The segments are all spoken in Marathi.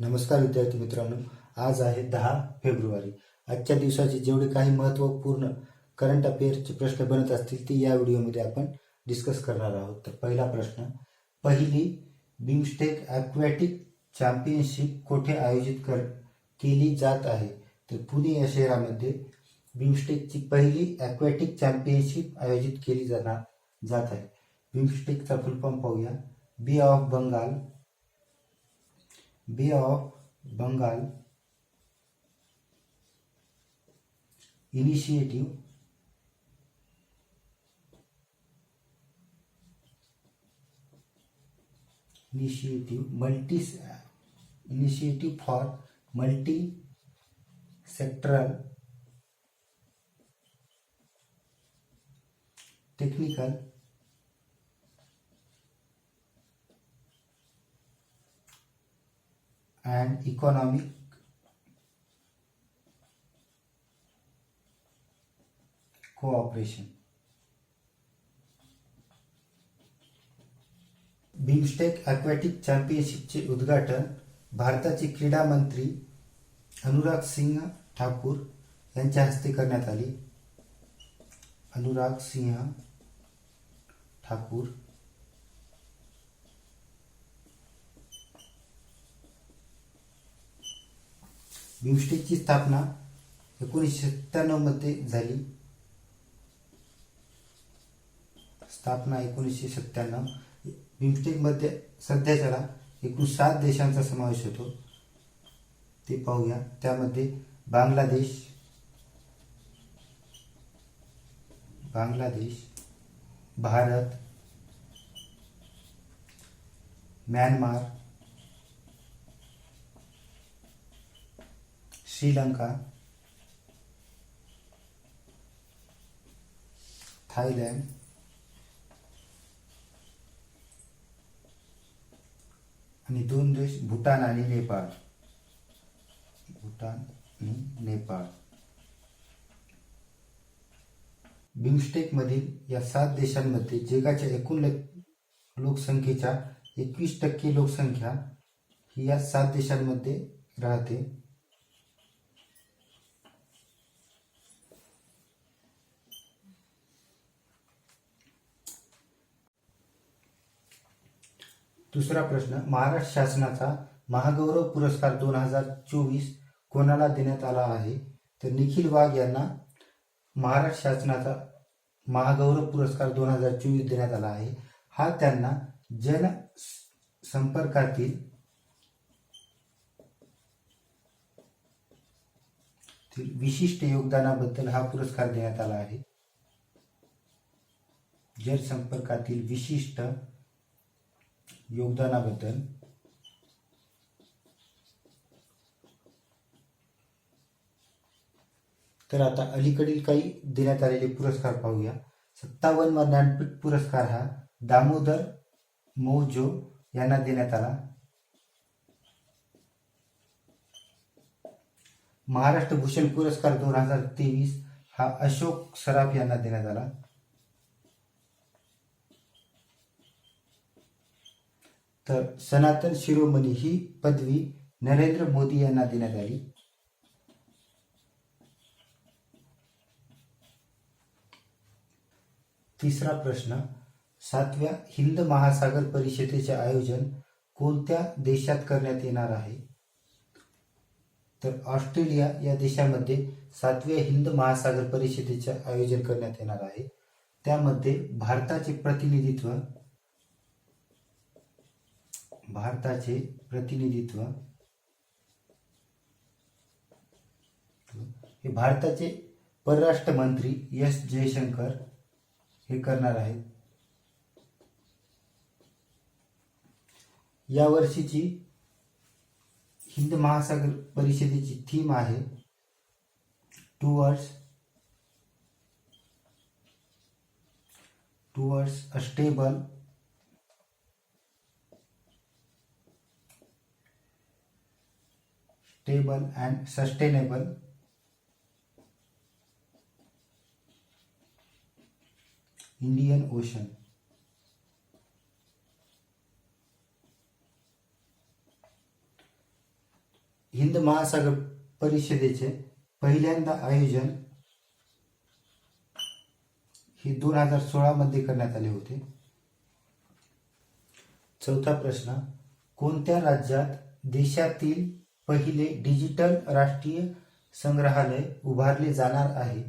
नमस्कार विद्यार्थी मित्रांनो आज आहे दहा फेब्रुवारी आजच्या दिवसाचे जेवढे काही महत्त्वपूर्ण करंट अफेअर्सचे प्रश्न बनत असतील ते या व्हिडिओमध्ये आपण डिस्कस करणार आहोत तर पहिला प्रश्न पहिली बिमस्टेक ॲक्वॅटिक चॅम्पियनशिप कोठे आयोजित कर केली जात आहे तर पुणे या शहरामध्ये बिमस्टेकची पहिली ॲक्वॅटिक चॅम्पियनशिप आयोजित केली जाणार जात आहे बिमस्टेकचा फुलफॉर्म पाहूया bay of Bengal Bay of Bengal initiative initiative for multi-sectoral technical and economic cooperation. BIMSTEC aquatic चॅम्पियनशिपचे उद्घाटन भारताचे क्रीडा मंत्री अनुराग सिंह ठाकूर यांच्या हस्ते करण्यात आले अनुराग सिंह ठाकूर बिमस्टेकची स्थापना एकोणीसशे सत्त्याण्णवमध्ये झाली स्थापना एकोणीसशे सत्त्याण्णव बिमस्टेकमध्ये सध्या एकूण सात देशांचा समावेश होतो ते पाहूया त्यामध्ये बांगलादेश बांगलादेश भारत म्यानमार श्रीलंका थायलंड आणि दोन देश भूटान आणि नेपाळ भूटान आणि नेपाळ बिमस्टेकमधील या सात देशांमध्ये जगाच्या एकूण लोकसंख्येच्या एकवीस टक्के लोकसंख्या ही या सात देशांमध्ये राहते दुसरा प्रश्न महाराष्ट्र शासनाचा महागौरव पुरस्कार दोन हजार चोवीस कोणाला देण्यात आला आहे तर निखिल वाघ यांना महाराष्ट्र शासनाचा महागौरव पुरस्कार दोन हजार चोवीस देण्यात आला आहे हा त्यांना जन संपर्कातील विशिष्ट योगदानाबद्दल हा पुरस्कार देण्यात आला आहे जनसंपर्कातील विशिष्ट योगदानाबद्दल तर आता अलीकडील काही देण्यात आलेले पुरस्कार पाहूया सत्तावन्न ज्ञानपीठ पुरस्कार हा दामोदर मौजो यांना देण्यात आला महाराष्ट्र भूषण पुरस्कार दोन हजार तेवीस हा अशोक सराफ यांना देण्यात आला तर सनातन शिरोमणी ही पदवी नरेंद्र मोदी यांना देण्यात आली तिसरा प्रश्न सातव्या हिंद महासागर परिषदेचे आयोजन कोणत्या देशात करण्यात येणार आहे तर ऑस्ट्रेलिया या देशामध्ये सातव्या हिंद महासागर परिषदेचे आयोजन करण्यात येणार आहे त्यामध्ये भारताचे प्रतिनिधित्व भारताचे प्रतिनिधित्व हे भारताचे परराष्ट्र मंत्री एस जयशंकर हे करणार आहेत या वर्षीची हिंद महासागर परिषदेची थीम आहे towards towards a stable stable and sustainable Indian ocean Hind महासागर परिषदेचे पहिल्यांदा आयोजन हे दोन हजार सोळा मध्ये करण्यात आले होते चौथा प्रश्न कोणत्या राज्यात देशातील पहिले डिजिटल राष्ट्रीय संग्रहालय उभारले जाणार आहे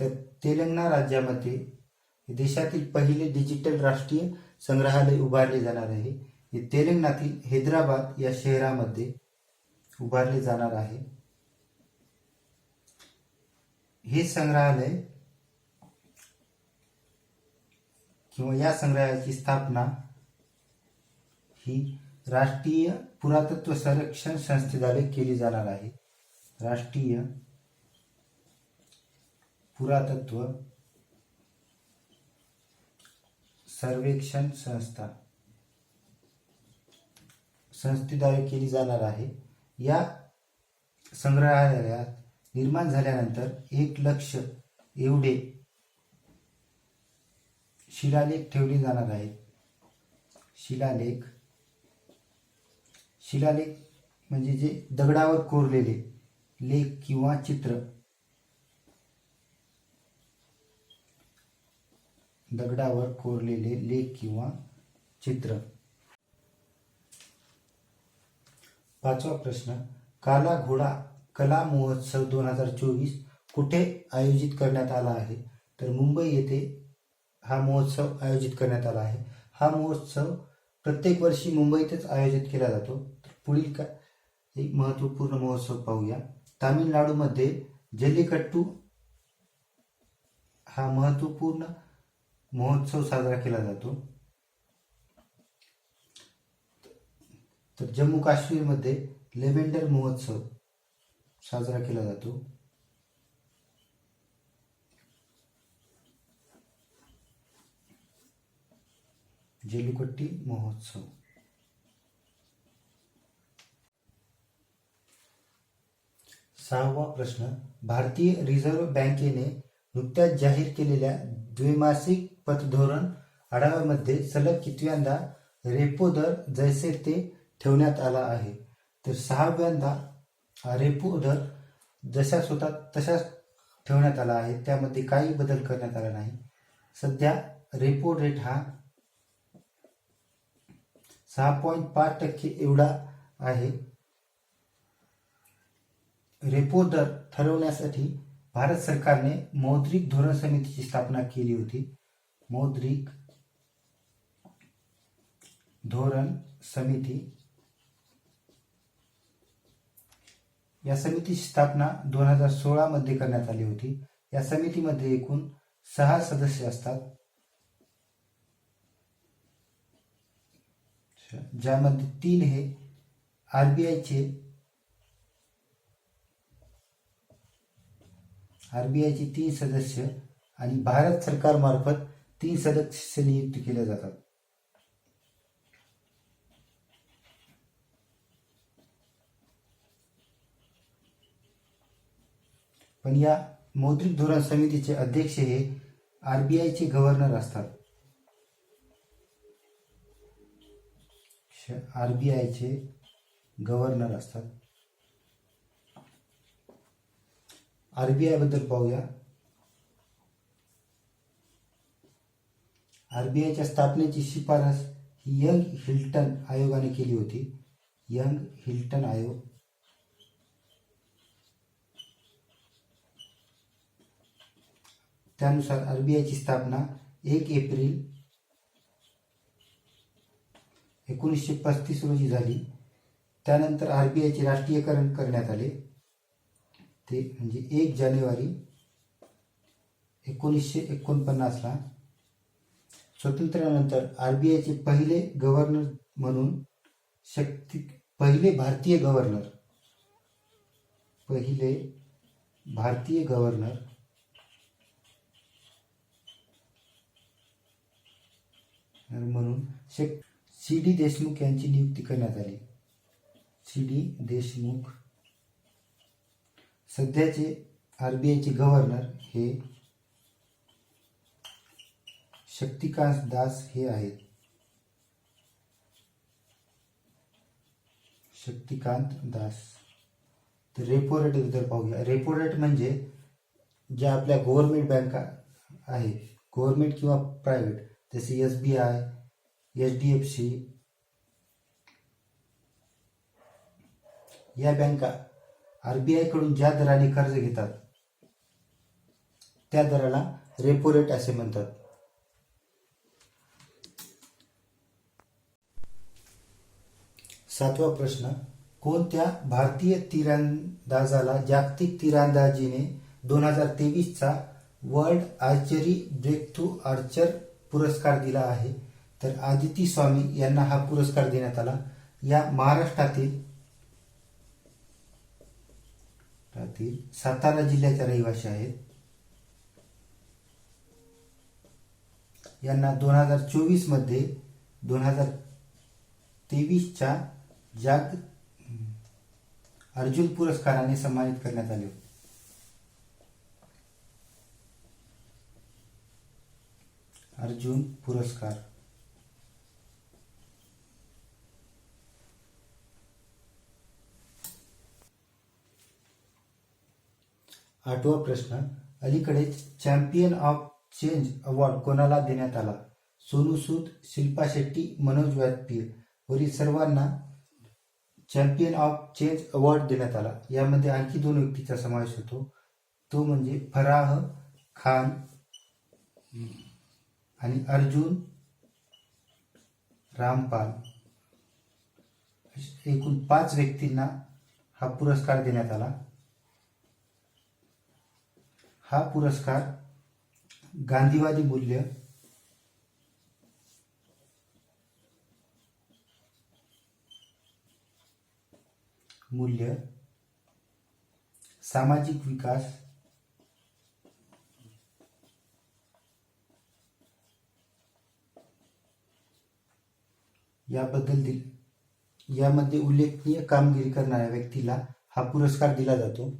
तर तेलंगणा राज्यामध्ये देशातील पहिले डिजिटल राष्ट्रीय संग्रहालय उभारले जाणार आहे हे तेलंगणातील हैदराबाद या शहरामध्ये उभारले जाणार आहे हे संग्रहालय किंवा या संग्रहालयाची स्थापना ही राष्ट्रीय पुरातत्व संरक्षण संस्थेद्वारे केली जाणार आहे राष्ट्रीय पुरातत्व सर्वेक्षण संस्था संस्थेद्वारे केली जाणार आहे या संग्रहालयात निर्माण झाल्यानंतर एक लक्ष एवढे शिलालेख ठेवले जाणार आहेत शिलालेख शिलालेख म्हणजे जे दगडावर कोरलेले लेख किंवा चित्र दगडावर कोरलेले लेख किंवा चित्र पाचवा प्रश्न काला घोडा कला महोत्सव दोन हजार चोवीस कुठे आयोजित करण्यात आला आहे तर मुंबई येथे हा महोत्सव आयोजित करण्यात आला आहे हा महोत्सव प्रत्येक वर्षी मुंबईतच आयोजित केला जातो पुढील का एक महत्त्वपूर्ण महोत्सव पाहूया तामिळनाडूमध्ये जल्लीकट्टू हा महत्त्वपूर्ण महोत्सव साजरा केला जातो तर जम्मू काश्मीरमध्ये लेव्हेंडर महोत्सव साजरा केला जातो जेलुकट्टी महोत्सव सहावा प्रश्न भारतीय रिझर्व्ह बँकेने नुकत्याच जाहीर केलेल्या द्विमासिक पतधोरण आढाव्यामध्ये सलग कितव्यांदा रेपो दर जैसे ते ठेवण्यात आला आहे तर सहाव्यांदा रेपो दर जशा होता तशाच ठेवण्यात आला आहे त्यामध्ये काही बदल करण्यात आला नाही सध्या रेपो रेट हा सहा पॉईंट पाच टक्के एवढा आहे रेपो दर ठरवण्यासाठी भारत सरकारने मौद्रिक धोरण समितीची स्थापना केली होती मौद्रिक धोरण समिती या समितीची स्थापना दोन हजार सोळामध्ये करण्यात आली होती या समितीमध्ये एकूण सहा सदस्य असतात ज्यामध्ये तीन हे आरबीआयचे चे तीन सदस्य आणि भारत सरकारमार्फत तीन सदस्य नियुक्त केले जातात पण या मौद्रिक धोरण समितीचे अध्यक्ष हे चे गव्हर्नर असतात आर बी आयचे गव्हर्नर असतात आर बी पाहूया आर बी स्थापनेची शिफारस यंग हिल्टन आयोगाने केली होती यंग हिल्टन आयोग त्यानुसार आरबीआयची स्थापना एक एप्रिल एकोणीसशे पस्तीस रोजी झाली त्यानंतर आर बी आयचे राष्ट्रीयकरण करण्यात आले ते म्हणजे एक जानेवारी एकोणीसशे एकोणपन्नासला स्वातंत्र्यानंतर आर बी आयचे पहिले गव्हर्नर म्हणून शक्ती पहिले भारतीय गव्हर्नर पहिले भारतीय गव्हर्नर म्हणून शक्ती सी डी देशमुख यांची नियुक्ती करण्यात आली सी डी देशमुख सध्याचे आरबीआयचे गव्हर्नर हे शक्तिकांत दास हे आहेत शक्तिकांत दास तर रेपो रेट जर पाहूया रेपो रेट म्हणजे ज्या आपल्या गव्हर्मेंट बँका आहेत गव्हर्मेंट किंवा प्रायव्हेट जसे S B I H D F C या बँका कडून ज्या दराने कर्ज घेतात त्या दराला रेपो रेट असे म्हणतात सातवा प्रश्न कोणत्या भारतीय तिरंदाजाला जागतिक तिरंदाजीने दोन हजार तेवीसचा world archery break through archer पुरस्कार दिला आहे तर आदिती स्वामी यांना हा पुरस्कार देण्यात आला या महाराष्ट्रातील सातारा जिल्ह्याच्या रहिवासी आहेत यांना दोन हजार चोवीस मध्ये दोन हजार तेवीसच्या जाग अर्जुन पुरस्काराने सन्मानित करण्यात आले अर्जुन पुरस्कार आठवा प्रश्न अलीकडे चॅम्पियन ऑफ चेंज अवॉर्ड कोणाला देण्यात आला सोनू सूद शिल्पा शेट्टी मनोज व्यापीय वरील सर्वांना चॅम्पियन ऑफ चेंज अवॉर्ड देण्यात आला यामध्ये आणखी दोन व्यक्तीचा समावेश होतो तो म्हणजे फराह खान आणि अर्जुन रामपाल एकूण पाच व्यक्तींना हा पुरस्कार देण्यात आला हा पुरस्कार गांधीवादी मूल्य मूल्य सामाजिक विकास याबद्दल दिल यामध्ये उल्लेखनीय कामगिरी करणाऱ्या व्यक्तीला हा पुरस्कार दिला जातो